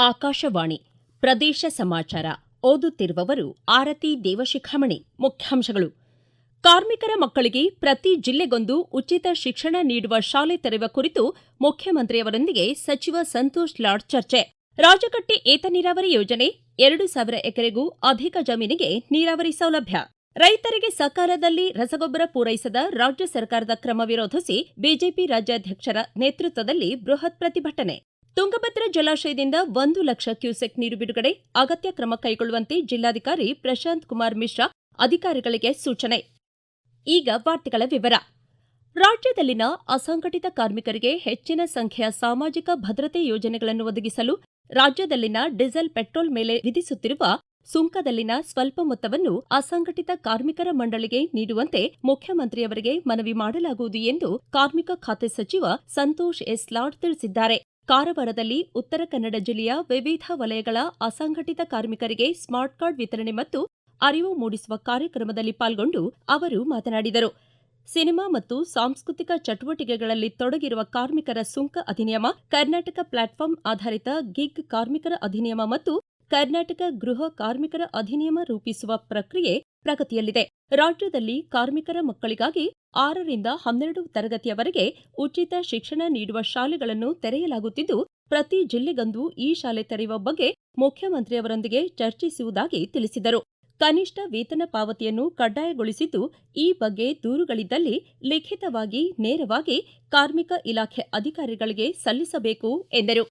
ಆಕಾಶವಾಣಿ ಪ್ರದೇಶ ಸಮಾಚಾರ ಓದುತ್ತಿರುವವರು ಆರತಿ ದೇವಶಿಖಾಮಣಿ ಮುಖ್ಯಾಂಶಗಳು. ಕಾರ್ಮಿಕರ ಮಕ್ಕಳಿಗೆ ಪ್ರತಿ ಜಿಲ್ಲೆಗೊಂದು ಉಚಿತ ಶಿಕ್ಷಣ ನೀಡುವ ಶಾಲೆ ತೆರೆಯುವ ಕುರಿತು ಮುಖ್ಯಮಂತ್ರಿಯವರೊಂದಿಗೆ ಸಚಿವ ಸಂತೋಷ್ ಲಾಡ್ ಚರ್ಚೆ. ರಾಜಕಟ್ಟಿ ಏತ ನೀರಾವರಿ ಯೋಜನೆ ಎರಡು ಸಾವಿರ ಎಕರೆಗೂ ಅಧಿಕ ಜಮೀನಿಗೆ ನೀರಾವರಿ ಸೌಲಭ್ಯ. ರೈತರಿಗೆ ಸಕಾಲದಲ್ಲಿ ರಸಗೊಬ್ಬರ ಪೂರೈಸದ ರಾಜ್ಯ ಸರ್ಕಾರದ ಕ್ರಮ ವಿರೋಧಿಸಿ ಬಿಜೆಪಿ ರಾಜ್ಯಾಧ್ಯಕ್ಷರ ನೇತೃತ್ವದಲ್ಲಿ ಬೃಹತ್ ಪ್ರತಿಭಟನೆ. ತುಂಗಭದ್ರಾ ಜಲಾಶಯದಿಂದ ಒಂದು ಲಕ್ಷ ಕ್ಯೂಸೆಕ್ ನೀರು ಬಿಡುಗಡೆ, ಅಗತ್ಯ ಕ್ರಮ ಕೈಗೊಳ್ಳುವಂತೆ ಜಿಲ್ಲಾಧಿಕಾರಿ ಪ್ರಶಾಂತ್ ಕುಮಾರ್ ಮಿಶ್ರಾ ಅಧಿಕಾರಿಗಳಿಗೆ ಸೂಚನೆ. ಈಗ ವಾರ್ತೆಗಳ ವಿವರ. ರಾಜ್ಯದಲ್ಲಿನ ಅಸಂಘಟಿತ ಕಾರ್ಮಿಕರಿಗೆ ಹೆಚ್ಚಿನ ಸಂಖ್ಯೆಯ ಸಾಮಾಜಿಕ ಭದ್ರತೆ ಯೋಜನೆಗಳನ್ನು ಒದಗಿಸಲು ರಾಜ್ಯದಲ್ಲಿನ ಡೀಸೆಲ್ ಪೆಟ್ರೋಲ್ ಮೇಲೆ ವಿಧಿಸುತ್ತಿರುವ ಸುಂಕದಲ್ಲಿನ ಸ್ವಲ್ಪ ಮೊತ್ತವನ್ನು ಅಸಂಘಟಿತ ಕಾರ್ಮಿಕರ ಮಂಡಳಿಗೆ ನೀಡುವಂತೆ ಮುಖ್ಯಮಂತ್ರಿಯವರಿಗೆ ಮನವಿ ಮಾಡಲಾಗುವುದು ಎಂದು ಕಾರ್ಮಿಕ ಖಾತೆ ಸಚಿವ ಸಂತೋಷ್ ಎಸ್ ಲಾಡ್ ತಿಳಿಸಿದ್ದಾರೆ. ಕಾರವಾರದಲ್ಲಿ ಉತ್ತರ ಕನ್ನಡ ಜಿಲ್ಲೆಯ ವಿವಿಧ ವಲಯಗಳ ಅಸಂಘಟಿತ ಕಾರ್ಮಿಕರಿಗೆ ಸ್ಮಾರ್ಟ್ ಕಾರ್ಡ್ ವಿತರಣೆ ಮತ್ತು ಅರಿವು ಮೂಡಿಸುವ ಕಾರ್ಯಕ್ರಮದಲ್ಲಿ ಪಾಲ್ಗೊಂಡು ಅವರು ಮಾತನಾಡಿದರು. ಸಿನಿಮಾ ಮತ್ತು ಸಾಂಸ್ಕೃತಿಕ ಚಟುವಟಿಕೆಗಳಲ್ಲಿ ತೊಡಗಿರುವ ಕಾರ್ಮಿಕರ ಸುಂಕ ಅಧಿನಿಯಮ, ಕರ್ನಾಟಕ ಪ್ಲಾಟ್ಫಾರ್ಮ್ ಆಧಾರಿತ ಗಿಗ್ ಕಾರ್ಮಿಕರ ಅಧಿನಿಯಮ ಮತ್ತು ಕರ್ನಾಟಕ ಗೃಹ ಕಾರ್ಮಿಕರ ಅಧಿನಿಯಮ ರೂಪಿಸುವ ಪ್ರಕ್ರಿಯೆ ಪ್ರಗತಿಯಲ್ಲಿದೆ. ರಾಜ್ಯದಲ್ಲಿ ಕಾರ್ಮಿಕರ ಮಕ್ಕಳಿಗಾಗಿ ಆರರಿಂದ ಹನ್ನೆರಡು ತರಗತಿಯವರೆಗೆ ಉಚಿತ ಶಿಕ್ಷಣ ನೀಡುವ ಶಾಲೆಗಳನ್ನು ತೆರೆಯಲಾಗುತ್ತಿದ್ದು, ಪ್ರತಿ ಜಿಲ್ಲೆಗೊಂದು ಈ ಶಾಲೆ ತೆರೆಯುವ ಬಗ್ಗೆ ಮುಖ್ಯಮಂತ್ರಿಯವರೊಂದಿಗೆ ಚರ್ಚಿಸುವುದಾಗಿ ತಿಳಿಸಿದರು. ಕನಿಷ್ಠ ವೇತನ ಪಾವತಿಯನ್ನು ಕಡ್ಡಾಯಗೊಳಿಸಿದ್ದು, ಈ ಬಗ್ಗೆ ದೂರುಗಳಿದ್ದಲ್ಲಿ ಲಿಖಿತವಾಗಿ ನೇರವಾಗಿ ಕಾರ್ಮಿಕ ಇಲಾಖೆ ಅಧಿಕಾರಿಗಳಿಗೆ ಸಲ್ಲಿಸಬೇಕು ಎಂದರು.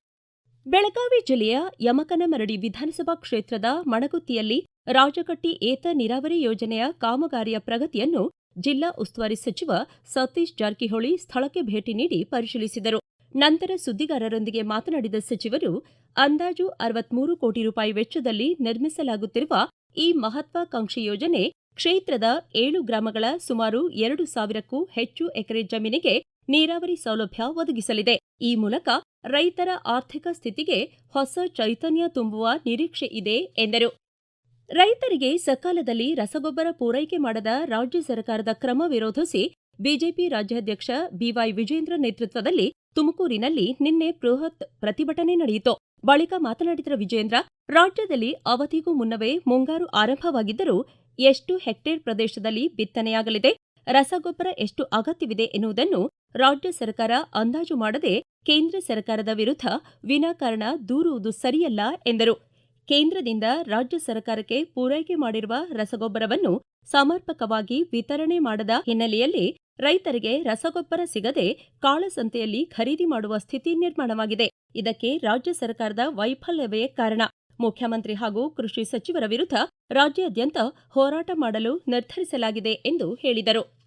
ಬೆಳಗಾವಿ ಜಿಲ್ಲೆಯ ಯಮಕನಮರಡಿ ವಿಧಾನಸಭಾ ಕ್ಷೇತ್ರದ ಮಣಗುತ್ತಿಯಲ್ಲಿ ರಾಜಕಟ್ಟಿ ಏತ ನೀರಾವರಿ ಯೋಜನೆಯ ಕಾಮಗಾರಿಯ ಪ್ರಗತಿಯನ್ನು ಜಿಲ್ಲಾ ಉಸ್ತುವಾರಿ ಸಚಿವ ಸತೀಶ್ ಜಾರಕಿಹೊಳಿ ಸ್ಥಳಕ್ಕೆ ಭೇಟಿ ನೀಡಿ ಪರಿಶೀಲಿಸಿದರು. ನಂತರ ಸುದ್ದಿಗಾರರೊಂದಿಗೆ ಮಾತನಾಡಿದ ಸಚಿವರು, ಅಂದಾಜು ಅರವತ್ಮೂರು ಕೋಟಿ ರೂಪಾಯಿ ವೆಚ್ಚದಲ್ಲಿ ನಿರ್ಮಿಸಲಾಗುತ್ತಿರುವ ಈ ಮಹತ್ವಾಕಾಂಕ್ಷಿ ಯೋಜನೆ ಕ್ಷೇತ್ರದ ಏಳು ಗ್ರಾಮಗಳ ಸುಮಾರು ಎರಡು ಸಾವಿರಕ್ಕೂ ಹೆಚ್ಚು ಎಕರೆ ಜಮೀನಿಗೆ ನೀರಾವರಿ ಸೌಲಭ್ಯ ಒದಗಿಸಲಿದೆ. ಈ ಮೂಲಕ ರೈತರ ಆರ್ಥಿಕ ಸ್ಥಿತಿಗೆ ಹೊಸ ಚೈತನ್ಯ ತುಂಬುವ ನಿರೀಕ್ಷೆ ಇದೆ, ಎಂದರು. ರೈತರಿಗೆ ಸಕಾಲದಲ್ಲಿ ರಸಗೊಬ್ಬರ ಪೂರೈಕೆ ಮಾಡದ ರಾಜ್ಯ ಸರ್ಕಾರದ ಕ್ರಮ ವಿರೋಧಿಸಿ ಬಿಜೆಪಿ ರಾಜ್ಯಾಧ್ಯಕ್ಷ ಬಿವೈ ವಿಜೇಂದ್ರ ನೇತೃತ್ವದಲ್ಲಿ ತುಮಕೂರಿನಲ್ಲಿ ನಿನ್ನೆ ಬೃಹತ್ ಪ್ರತಿಭಟನೆ ನಡೆಯಿತು. ಬಳಿಕ ಮಾತನಾಡಿದ ವಿಜೇಂದ್ರ, ರಾಜ್ಯದಲ್ಲಿ ಅವಧಿಗೂ ಮುನ್ನವೇ ಮುಂಗಾರು ಆರಂಭವಾಗಿದ್ದರೂ ಎಷ್ಟು ಹೆಕ್ಟೇರ್ ಪ್ರದೇಶದಲ್ಲಿ ಬಿತ್ತನೆಯಾಗಲಿದೆ, ರಸಗೊಬ್ಬರ ಎಷ್ಟು ಅಗತ್ಯವಿದೆ ಎನ್ನುವುದನ್ನು ರಾಜ್ಯ ಸರ್ಕಾರ ಅಂದಾಜು ಮಾಡದೆ ಕೇಂದ್ರ ಸರ್ಕಾರದ ವಿರುದ್ಧ ವಿನಾಕಾರಣ ದೂರುವುದು ಸರಿಯಲ್ಲ ಎಂದರು. ಕೇಂದ್ರದಿಂದ ರಾಜ್ಯ ಸರ್ಕಾರಕ್ಕೆ ಪೂರೈಕೆ ಮಾಡಿರುವ ರಸಗೊಬ್ಬರವನ್ನು ಸಮರ್ಪಕವಾಗಿ ವಿತರಣೆ ಮಾಡದ ಹಿನ್ನೆಲೆಯಲ್ಲಿ ರೈತರಿಗೆ ರಸಗೊಬ್ಬರ ಸಿಗದೆ ಕಾಳಸಂತೆಯಲ್ಲಿ ಖರೀದಿ ಮಾಡುವ ಸ್ಥಿತಿ ನಿರ್ಮಾಣವಾಗಿದೆ. ಇದಕ್ಕೆ ರಾಜ್ಯ ಸರ್ಕಾರದ ವೈಫಲ್ಯವೇ ಕಾರಣ. ಮುಖ್ಯಮಂತ್ರಿ ಹಾಗೂ ಕೃಷಿ ಸಚಿವರ ವಿರುದ್ಧ ರಾಜ್ಯಾದ್ಯಂತ ಹೋರಾಟ ಮಾಡಲು ನಿರ್ಧರಿಸಲಾಗಿದೆ ಎಂದು ಹೇಳಿದರು.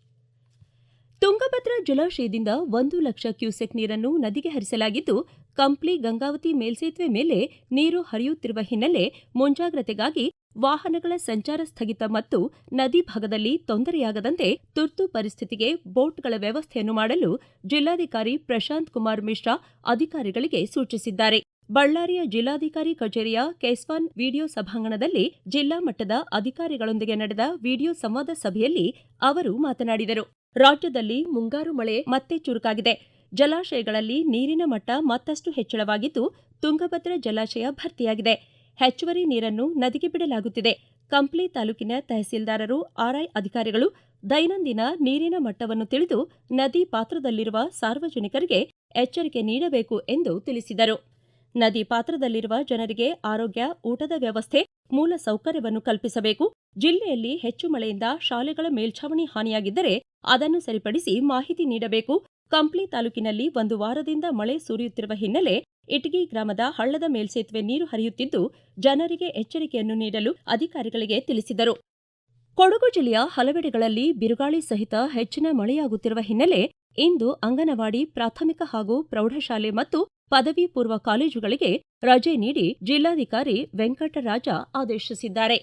ತುಂಗಭದ್ರಾ ಜಲಾಶಯದಿಂದ ಒಂದು ಲಕ್ಷ ಕ್ಯೂಸೆಕ್ ನೀರನ್ನು ನದಿಗೆ ಹರಿಸಲಾಗಿದ್ದು, ಕಂಪ್ಲಿ ಗಂಗಾವತಿ ಮೇಲ್ಸೇತುವೆ ಮೇಲೆ ನೀರು ಹರಿಯುತ್ತಿರುವ ಹಿನ್ನೆಲೆ ಮುಂಜಾಗ್ರತೆಗಾಗಿ ವಾಹನಗಳ ಸಂಚಾರ ಸ್ಥಗಿತ ಮತ್ತು ನದಿ ಭಾಗದಲ್ಲಿ ತೊಂದರೆಯಾಗದಂತೆ ತುರ್ತು ಪರಿಸ್ಥಿತಿಗೆ ಬೋಟ್ಗಳ ವ್ಯವಸ್ಥೆಯನ್ನು ಮಾಡಲು ಜಿಲ್ಲಾಧಿಕಾರಿ ಪ್ರಶಾಂತ್ ಕುಮಾರ್ ಮಿಶ್ರಾ ಅಧಿಕಾರಿಗಳಿಗೆ ಸೂಚಿಸಿದ್ದಾರೆ. ಬಳ್ಳಾರಿಯ ಜಿಲ್ಲಾಧಿಕಾರಿ ಕಚೇರಿಯ ಕೆಸ್ವಾನ್ ವಿಡಿಯೋ ಸಭಾಂಗಣದಲ್ಲಿ ಜಿಲ್ಲಾ ಮಟ್ಟದ ಅಧಿಕಾರಿಗಳೊಂದಿಗೆ ನಡೆದ ವಿಡಿಯೋ ಸಂವಾದ ಸಭೆಯಲ್ಲಿ ಅವರು ಮಾತನಾಡಿದರು. ರಾಜ್ಯದಲ್ಲಿ ಮುಂಗಾರು ಮಳೆ ಮತ್ತೆ ಚುರುಕಾಗಿದೆ. ಜಲಾಶಯಗಳಲ್ಲಿ ನೀರಿನ ಮಟ್ಟ ಮತ್ತಷ್ಟು ಹೆಚ್ಚಳವಾಗಿದ್ದು ತುಂಗಭದ್ರಾ ಜಲಾಶಯ ಭರ್ತಿಯಾಗಿದೆ. ಹೆಚ್ಚುವರಿ ನೀರನ್ನು ನದಿಗೆ ಬಿಡಲಾಗುತ್ತಿದೆ. ಕಂಪ್ಲಿ ತಾಲೂಕಿನ ತಹಸೀಲ್ದಾರರು, ಆರ್ಐ ಅಧಿಕಾರಿಗಳು ದೈನಂದಿನ ನೀರಿನ ಮಟ್ಟವನ್ನು ತಿಳಿದು ನದಿ ಪಾತ್ರದಲ್ಲಿರುವ ಸಾರ್ವಜನಿಕರಿಗೆ ಎಚ್ಚರಿಕೆ ನೀಡಬೇಕು ಎಂದು ತಿಳಿಸಿದರು. ನದಿ ಪಾತ್ರದಲ್ಲಿರುವ ಜನರಿಗೆ ಆರೋಗ್ಯ, ಊಟದ ವ್ಯವಸ್ಥೆ ಮೂಲ ಸೌಕರ್ಯವನ್ನು ಕಲ್ಪಿಸಬೇಕು. ಜಿಲ್ಲೆಯಲ್ಲಿ ಹೆಚ್ಚು ಮಳೆಯಿಂದ ಶಾಲೆಗಳ ಮೇಲ್ಛಾವಣಿ ಹಾನಿಯಾಗಿದ್ದರೆ ಅದನ್ನು ಸರಿಪಡಿಸಿ ಮಾಹಿತಿ ನೀಡಬೇಕು. ಕಂಪ್ಲಿ ತಾಲೂಕಿನಲ್ಲಿ ಒಂದು ವಾರದಿಂದ ಮಳೆ ಸುರಿಯುತ್ತಿರುವ ಹಿನ್ನೆಲೆ ಇಟಗಿ ಗ್ರಾಮದ ಹಳ್ಳದ ಮೇಲ್ಸೇತುವೆ ನೀರು ಹರಿಯುತ್ತಿದ್ದು, ಜನರಿಗೆ ಎಚ್ಚರಿಕೆಯನ್ನು ನೀಡಲು ಅಧಿಕಾರಿಗಳಿಗೆ ತಿಳಿಸಿದರು. ಕೊಡಗು ಜಿಲ್ಲೆಯ ಹಲವೆಡೆಗಳಲ್ಲಿ ಬಿರುಗಾಳಿ ಸಹಿತ ಹೆಚ್ಚಿನ ಮಳೆಯಾಗುತ್ತಿರುವ ಹಿನ್ನೆಲೆ ಇಂದು ಅಂಗನವಾಡಿ, ಪ್ರಾಥಮಿಕ ಹಾಗೂ ಪ್ರೌಢಶಾಲೆ ಮತ್ತು ಪದವಿ ಪೂರ್ವ ಕಾಲೇಜುಗಳಿಗೆ ರಜೆ ನೀಡಿ ಜಿಲ್ಲಾಧಿಕಾರಿ ವೆಂಕಟರಾಜ ಆದೇಶಿಸಿದ್ದಾರೆ.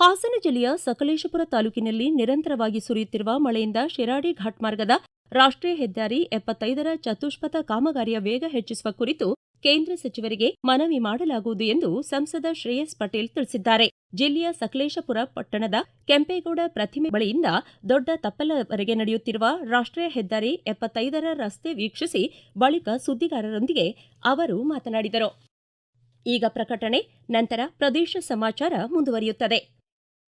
ಹಾಸನ ಜಿಲ್ಲೆಯ ಸಕಲೇಶಪುರ ತಾಲೂಕಿನಲ್ಲಿ ನಿರಂತರವಾಗಿ ಸುರಿಯುತ್ತಿರುವ ಮಳೆಯಿಂದ ಶಿರಾಡಿ ಘಾಟ್ ಮಾರ್ಗದ ರಾಷ್ಟ್ರೀಯ ಹೆದ್ದಾರಿ ಎಪ್ಪತ್ತೈದರ ಚತುಷ್ಪಥ ಕಾಮಗಾರಿಯ ವೇಗ ಹೆಚ್ಚಿಸುವ ಕುರಿತು ಕೇಂದ್ರ ಸಚಿವರಿಗೆ ಮನವಿ ಮಾಡಲಾಗುವುದು ಎಂದು ಸಂಸದ ಶ್ರೇಯಸ್ ಪಟೇಲ್ ತಿಳಿಸಿದ್ದಾರೆ. ಜಿಲ್ಲೆಯ ಸಕಲೇಶಪುರ ಪಟ್ಟಣದ ಕೆಂಪೇಗೌಡ ಪ್ರತಿಮೆ ಬಳಿಯಿಂದ ದೊಡ್ಡ ತಪ್ಪಲವರೆಗೆ ನಡೆಯುತ್ತಿರುವ ರಾಷ್ಟ್ರೀಯ ಹೆದ್ದಾರಿ ಎಪ್ಪತ್ತೈದರ ರಸ್ತೆ ವೀಕ್ಷಿಸಿ ಬಳಿಕ ಸುದ್ದಿಗಾರರೊಂದಿಗೆ ಅವರು ಮಾತನಾಡಿದರು. ಈಗ ಪ್ರಕಟಣೆ, ನಂತರ ಪ್ರದೇಶ ಸಮಾಚಾರ ಮುಂದುವರಿಯುತ್ತದೆ.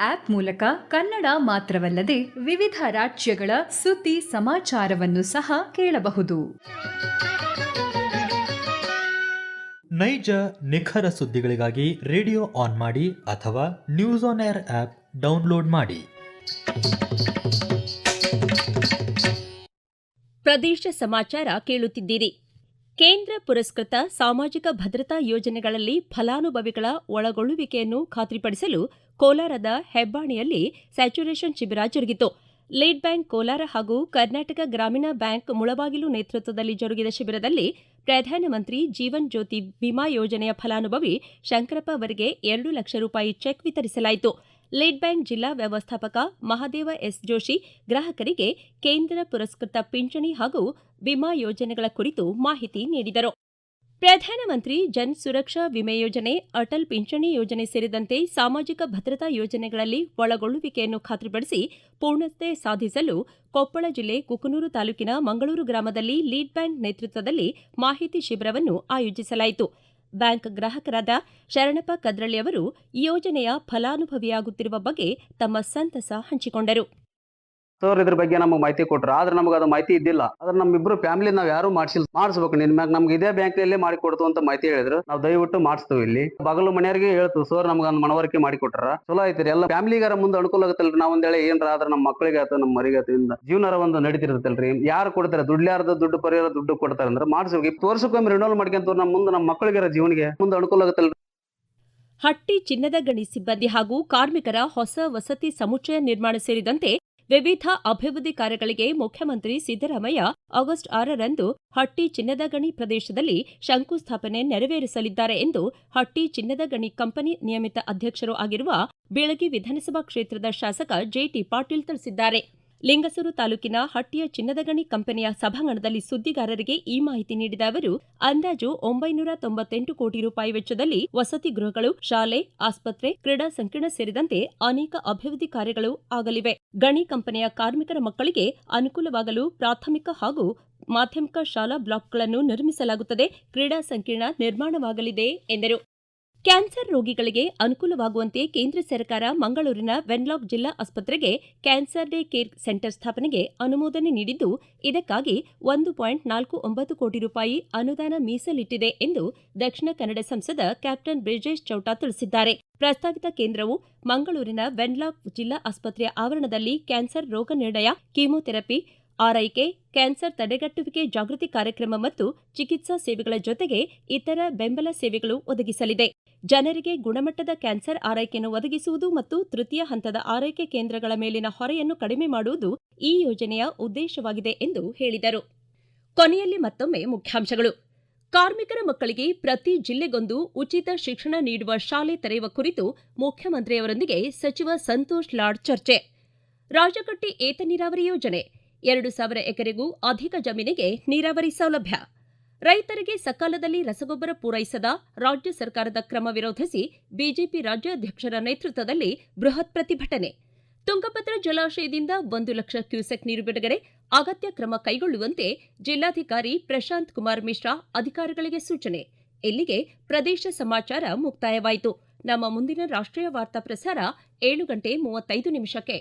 ಆಪ್ ಮೂಲಕ ಕನ್ನಡ ಮಾತ್ರವಲ್ಲದೆ ವಿವಿಧ ರಾಜ್ಯಗಳ ಸುದ್ದಿ ಸಮಾಚಾರವನ್ನು ಸಹ ಕೇಳಬಹುದು. ನೈಜ ನಿಖರ ಸುದ್ದಿಗಳಿಗಾಗಿ ರೇಡಿಯೋ ಆನ್ ಮಾಡಿ ಅಥವಾ news on air app download ಮಾಡಿ. ಪ್ರದೇಶ ಸಮಾಚಾರ ಕೇಳುತ್ತಿದ್ದೀರಿ. ಕೇಂದ್ರ ಪುರಸ್ಕೃತ ಸಾಮಾಜಿಕ ಭದ್ರತಾ ಯೋಜನೆಗಳಲ್ಲಿ ಫಲಾನುಭವಿಗಳ ಒಳಗೊಳ್ಳುವಿಕೆಯನ್ನು ಖಾತ್ರಿಪಡಿಸಲು ಕೋಲಾರದ ಹೆಬ್ಬಾಣಿಯಲ್ಲಿ ಸ್ಯಾಚುರೇಷನ್ ಶಿಬಿರ ಜರುಗಿತು. ಲೀಡ್ ಬ್ಯಾಂಕ್ ಕೋಲಾರ ಹಾಗೂ ಕರ್ನಾಟಕ ಗ್ರಾಮೀಣ ಬ್ಯಾಂಕ್ ಮುಳಬಾಗಿಲು ನೇತೃತ್ವದಲ್ಲಿ ಜರುಗಿದ ಶಿಬಿರದಲ್ಲಿ ಪ್ರಧಾನಮಂತ್ರಿ ಜೀವನ್ ಜ್ಯೋತಿ ವಿಮಾ ಯೋಜನೆಯ ಫಲಾನುಭವಿ ಶಂಕರಪ್ಪ ಅವರಿಗೆ ಎರಡು ಲಕ್ಷ ರೂಪಾಯಿ ಚೆಕ್ ವಿತರಿಸಲಾಯಿತು. ಲೀಡ್ ಬ್ಯಾಂಕ್ ಜಿಲ್ಲಾ ವ್ಯವಸ್ಥಾಪಕ ಮಹಾದೇವ ಎಸ್ ಜೋಶಿ ಗ್ರಾಹಕರಿಗೆ ಕೇಂದ್ರ ಪುರಸ್ಕೃತ ಪಿಂಚಣಿ ಹಾಗೂ ವಿಮಾ ಯೋಜನೆಗಳ ಕುರಿತು ಮಾಹಿತಿ ನೀಡಿದರು. ಪ್ರಧಾನಮಂತ್ರಿ ಜನ್ ಸುರಕ್ಷಾ ವಿಮೆ ಯೋಜನೆ, ಅಟಲ್ ಪಿಂಚಣಿ ಯೋಜನೆ ಸೇರಿದಂತೆ ಸಾಮಾಜಿಕ ಭದ್ರತಾ ಯೋಜನೆಗಳಲ್ಲಿ ಒಳಗೊಳ್ಳುವಿಕೆಯನ್ನು ಖಾತ್ರಿಪಡಿಸಿ ಪೂರ್ಣತೆ ಸಾಧಿಸಲು ಕೊಪ್ಪಳ ಜಿಲ್ಲೆ ಕುಕನೂರು ತಾಲೂಕಿನ ಮಂಗಳೂರು ಗ್ರಾಮದಲ್ಲಿ ಲೀಡ್ ಬ್ಯಾಂಕ್ ನೇತೃತ್ವದಲ್ಲಿ ಮಾಹಿತಿ ಶಿಬಿರವನ್ನು ಆಯೋಜಿಸಲಾಯಿತು. ಬ್ಯಾಂಕ್ ಗ್ರಾಹಕರಾದ ಶರಣಪ್ಪ ಕದ್ರಳ್ಳಿ ಅವರು ಯೋಜನೆಯ ಫಲಾನುಭವಿಯಾಗುತ್ತಿರುವ ಬಗ್ಗೆ ತಮ್ಮ ಸಂತಸ ಹಂಚಿಕೊಂಡರು. ಸರ್, ಇದ್ರ ಬಗ್ಗೆ ನಮಗೆ ಮಾಹಿತಿ ಕೊಟ್ರು. ಆದ್ರೆ ನಮಗೆ ಅದು ಮಾಹಿತಿ ಇದ್ದಿಲ್ಲ. ಅದ್ರ ನಮ್ಮಿಬ್ರು ಫ್ಯಾಮಿಲಿ ನಾವ್ ಯಾರು ಮಾಡ್ಸಿಲ್ಲ ಮಾಡಿಸ್ಬೇಕು. ನಿನ್ ಮ್ಯಾಗ ನಮ್ಗೆ ಇದೇ ಬ್ಯಾಂಕ್ನಲ್ಲಿ ಮಾಡಿ ಕೊಡ್ತು ಅಂತ ಮಾಹಿತಿ ಹೇಳಿದ್ರು. ನಾವು ದಯವಿಟ್ಟು ಮಾಡಿಸ್ತೀವಿ ಇಲ್ಲಿ. ಬಗಲು ಮನೆಯವರಿಗೆ ಹೇಳ್ತು, ಸರ್, ನಮ್ಗೆ ಒಂದ್ ಮನವರಿಕೆ ಮಾಡಿ ಕೊಟ್ರ. ಚಲೋ ಐತ್ರಿ ಎಲ್ಲ ಫ್ಯಾಮಿಲಿಗಾರ ಮುಂದೆ ಅನುಕೂಲ ಆಗತ್ತಲ್ರಿ ನಾವ್ ಹೇಳಿ ಏನ್ರ ಆದ್ರೆ ನಮ್ಮ ಮಕ್ಕಳಿಗೆ ಆತ ನಮ್ಮ ಮರಿಗೆ ಆತ ಇಂದ ಜೀವನಾರ ಒಂದು ನಡೀತಿರ್ತಲ್ರಿ ಯಾರು ಕೊಡ್ತಾರೆ? ದುಡ್ಲಾರ್ದ ದುಡ್ಡು ಪರಿಹಾರ ದುಡ್ಡು ಕೊಡ್ತಾರೆ ಅಂದ್ರೆ ಮಾಡಿಸ್ಬೇಕು. ಇಪ್ಪ ವರ್ಷಕ್ಕೊಮ್ಮೆ ರಿನೋಲ್ ಮಾಡ್ಕೊಂತ ನಮ್ಮ ಮುಂದೆ ನಮ್ಮ ಮಕ್ಕಳಿಗಾರ ಜೀವನಿಗೆ ಮುಂದೆ ಅನುಕೂಲ ಆಗತ್ತಲ್ರಿ ಹಟ್ಟಿ ಚಿನ್ನದ ಗಣಿ ಸಿಬ್ಬಂದಿ ಹಾಗೂ ಕಾರ್ಮಿಕರ ಹೊಸ ವಸತಿ ಸಮುಚ್ಚಯ ನಿರ್ಮಾಣ ಸೇರಿದಂತೆ ವಿವಿಧ ಅಭಿವೃದ್ಧಿ ಕಾರ್ಯಗಳಿಗೆ ಮುಖ್ಯಮಂತ್ರಿ ಸಿದ್ದರಾಮಯ್ಯ ಆಗಸ್ಟ್ ಆರರಂದು ಹಟ್ಟಿ ಚಿನ್ನದ ಗಣಿ ಪ್ರದೇಶದಲ್ಲಿ ಶಂಕುಸ್ಥಾಪನೆ ನೆರವೇರಿಸಲಿದ್ದಾರೆ ಎಂದು ಹಟ್ಟಿ ಚಿನ್ನದ ಗಣಿ ಕಂಪನಿ ನಿಯಮಿತ ಅಧ್ಯಕ್ಷರೂ ಆಗಿರುವ ಬೆಳಗಿ ವಿಧಾನಸಭಾ ಕ್ಷೇತ್ರದ ಶಾಸಕ ಜೆಟಿ ಪಾಟೀಲ್ ತಿಳಿಸಿದ್ದಾರೆ. ಲಿಂಗಸೂರು ತಾಲೂಕಿನ ಹಟ್ಟಿಯ ಚಿನ್ನದ ಗಣಿ ಕಂಪನಿಯ ಸಭಾಂಗಣದಲ್ಲಿ ಸುದ್ದಿಗಾರರಿಗೆ ಈ ಮಾಹಿತಿ ನೀಡಿದ ಅವರು, ಅಂದಾಜು ಒಂಬೈನೂರ ತೊಂಬತ್ತೆಂಟು ಕೋಟಿ ರೂಪಾಯಿ ವೆಚ್ಚದಲ್ಲಿ ವಸತಿ ಗೃಹಗಳು, ಶಾಲೆ, ಆಸ್ಪತ್ರೆ, ಕ್ರೀಡಾ ಸಂಕೀರ್ಣ ಸೇರಿದಂತೆ ಅನೇಕ ಅಭಿವೃದ್ಧಿ ಕಾರ್ಯಗಳು ಆಗಲಿವೆ. ಗಣಿ ಕಂಪನಿಯ ಕಾರ್ಮಿಕರ ಮಕ್ಕಳಿಗೆ ಅನುಕೂಲವಾಗಲು ಪ್ರಾಥಮಿಕ ಹಾಗೂ ಮಾಧ್ಯಮಿಕ ಶಾಲಾ ಬ್ಲಾಕ್ಗಳನ್ನು ನಿರ್ಮಿಸಲಾಗುತ್ತದೆ. ಕ್ರೀಡಾ ಸಂಕೀರ್ಣ ನಿರ್ಮಾಣವಾಗಲಿದೆ ಎಂದರು. ಕ್ಯಾನ್ಸರ್ ರೋಗಿಗಳಿಗೆ ಅನುಕೂಲವಾಗುವಂತೆ ಕೇಂದ್ರ ಸರ್ಕಾರ ಮಂಗಳೂರಿನ ವೆನ್ಲಾಕ್ ಜಿಲ್ಲಾ ಆಸ್ಪತ್ರೆಗೆ ಕ್ಯಾನ್ಸರ್ ಡೇ ಕೇರ್ ಸೆಂಟರ್ ಸ್ಥಾಪನೆಗೆ ಅನುಮೋದನೆ ನೀಡಿದ್ದು, ಇದಕ್ಕಾಗಿ ಒಂದು ಪಾಯಿಂಟ್ ನಾಲ್ಕು ಒಂಬತ್ತು ಕೋಟಿ ರೂಪಾಯಿ ಅನುದಾನ ಮೀಸಲಿಟ್ಟಿದೆ ಎಂದು ದಕ್ಷಿಣ ಕನ್ನಡ ಸಂಸದ ಕ್ಯಾಪ್ಟನ್ ಬ್ರಿಜೇಶ್ ಚೌಟಾ ತಿಳಿಸಿದ್ದಾರೆ. ಪ್ರಸ್ತಾವಿತ ಕೇಂದ್ರವು ಮಂಗಳೂರಿನ ವೆನ್ಲಾಕ್ ಜಿಲ್ಲಾ ಆಸ್ಪತ್ರೆಯ ಆವರಣದಲ್ಲಿ ಕ್ಯಾನ್ಸರ್ ರೋಗ ನಿರ್ಣಯ, ಕೀಮೋಥೆರಪಿ, ಆರೈಕೆ, ಕ್ಯಾನ್ಸರ್ ತಡೆಗಟ್ಟುವಿಕೆ ಜಾಗೃತಿ ಕಾರ್ಯಕ್ರಮ ಮತ್ತು ಚಿಕಿತ್ಸಾ ಸೇವೆಗಳ ಜೊತೆಗೆ ಇತರ ಬೆಂಬಲ ಸೇವೆಗಳು ಒದಗಿಸಲಿದೆ. ಜನರಿಗೆ ಗುಣಮಟ್ಟದ ಕ್ಯಾನ್ಸರ್ ಆರೈಕೆಯನ್ನು ಒದಗಿಸುವುದು ಮತ್ತು ತೃತೀಯ ಹಂತದ ಆರೈಕೆ ಕೇಂದ್ರಗಳ ಮೇಲಿನ ಹೊರೆಯನ್ನು ಕಡಿಮೆ ಮಾಡುವುದು ಈ ಯೋಜನೆಯ ಉದ್ದೇಶವಾಗಿದೆ ಎಂದು ಹೇಳಿದರು. ಕೊನೆಯಲ್ಲಿ ಮತ್ತೊಮ್ಮೆ ಮುಖ್ಯಾಂಶಗಳು. ಕಾರ್ಮಿಕರ ಮಕ್ಕಳಿಗೆ ಪ್ರತಿ ಜಿಲ್ಲೆಗೊಂದು ಉಚಿತ ಶಿಕ್ಷಣ ನೀಡುವ ಶಾಲೆ ತೆರೆಯುವ ಕುರಿತು ಮುಖ್ಯಮಂತ್ರಿಯವರೊಂದಿಗೆ ಸಚಿವ ಸಂತೋಷ್ ಲಾಡ್ ಚರ್ಚೆ. ರಾಜಕಟ್ಟಿ ಏತ ನೀರಾವರಿ ಯೋಜನೆ. ಎರಡು ಸಾವಿರ ಎಕರೆಗೂ ಅಧಿಕ ಜಮೀನಿಗೆ ನೀರಾವರಿ ಸೌಲಭ್ಯ. ರೈತರಿಗೆ ಸಕಾಲದಲ್ಲಿ ರಸಗೊಬ್ಬರ ಪೂರೈಸದ ರಾಜ್ಯ ಸರ್ಕಾರದ ಕ್ರಮ ವಿರೋಧಿಸಿ ಬಿಜೆಪಿ ರಾಜ್ಯಾಧ್ಯಕ್ಷರ ನೇತೃತ್ವದಲ್ಲಿ ಬೃಹತ್ ಪ್ರತಿಭಟನೆ. ತುಂಗಭದ್ರಾ ಜಲಾಶಯದಿಂದ ಒಂದು ಲಕ್ಷ ಕ್ಯೂಸೆಕ್ ನೀರು ಬಿಡುಗಡೆ, ಅಗತ್ಯ ಕ್ರಮ ಕೈಗೊಳ್ಳುವಂತೆ ಜಿಲ್ಲಾಧಿಕಾರಿ ಪ್ರಶಾಂತ್ ಕುಮಾರ್ ಮಿಶ್ರಾ ಅಧಿಕಾರಿಗಳಿಗೆ ಸೂಚನೆ. ಇಲ್ಲಿಗೆ ಪ್ರದೇಶ ಸಮಾಚಾರ ಮುಕ್ತಾಯವಾಯಿತು. ನಮ್ಮ ಮುಂದಿನ ರಾಷ್ಟ್ರೀಯ ವಾರ್ತಾ ಪ್ರಸಾರ ಏಳು ಗಂಟೆ ಮೂವತ್ತೈದು ನಿಮಿಷಕ್ಕೆ.